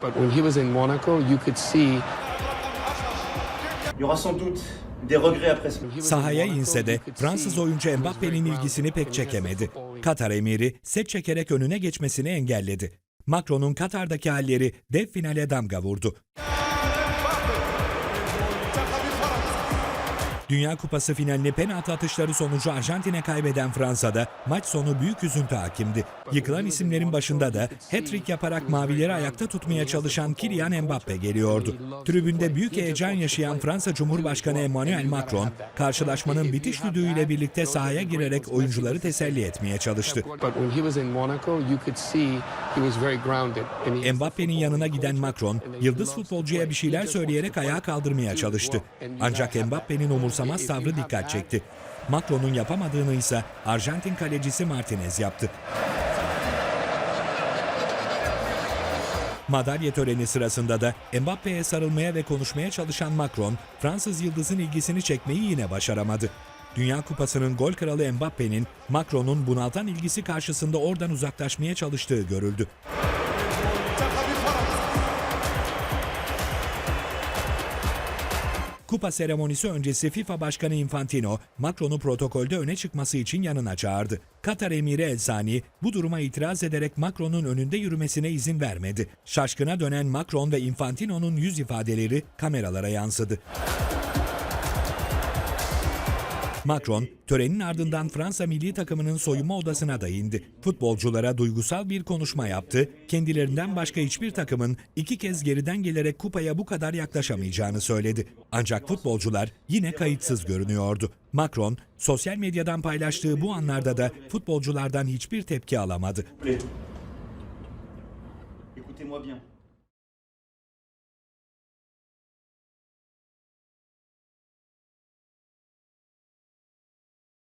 But when he was in Monaco, you could see Il y aura sans doute des regrets après ce Sahaya inse de Fransız oyuncu Mbappe'nin ilgisini pek çekemedi. Katar emiri set çekerek önüne geçmesini engelledi. Macron'un Katar'daki halleri dev finale damga vurdu. Dünya Kupası finalini penaltı atışları sonucu Arjantin'e kaybeden Fransa'da maç sonu büyük üzüntü hakimdi. Yıkılan isimlerin başında da hat-trick yaparak mavileri ayakta tutmaya çalışan Kylian Mbappe geliyordu. Tribünde büyük heyecan yaşayan Fransa Cumhurbaşkanı Emmanuel Macron, karşılaşmanın bitiş düdüğüyle birlikte sahaya girerek oyuncuları teselli etmeye çalıştı. Mbappe'nin yanına giden Macron, yıldız futbolcuya bir şeyler söyleyerek ayağa kaldırmaya çalıştı. Ancak Mbappe'nin umursamaz tavrı dikkat çekti. Macron'un yapamadığını ise Arjantin kalecisi Martinez yaptı. Madalya töreni sırasında da Mbappe'ye sarılmaya ve konuşmaya çalışan Macron, Fransız yıldızın ilgisini çekmeyi yine başaramadı. Dünya Kupası'nın gol kralı Mbappe'nin Macron'un bunaltan ilgisi karşısında oradan uzaklaşmaya çalıştığı görüldü. Kupa seremonisi öncesi FIFA Başkanı Infantino, Macron'u protokolde öne çıkması için yanına çağırdı. Katar emiri El Sani bu duruma itiraz ederek Macron'un önünde yürümesine izin vermedi. Şaşkına dönen Macron ve Infantino'nun yüz ifadeleri kameralara yansıdı. Macron, törenin ardından Fransa milli takımının soyunma odasına da indi. Futbolculara duygusal bir konuşma yaptı, kendilerinden başka hiçbir takımın iki kez geriden gelerek kupaya bu kadar yaklaşamayacağını söyledi. Ancak futbolcular yine kayıtsız görünüyordu. Macron, sosyal medyadan paylaştığı bu anlarda da futbolculardan hiçbir tepki alamadı. Écoutez-moi bien.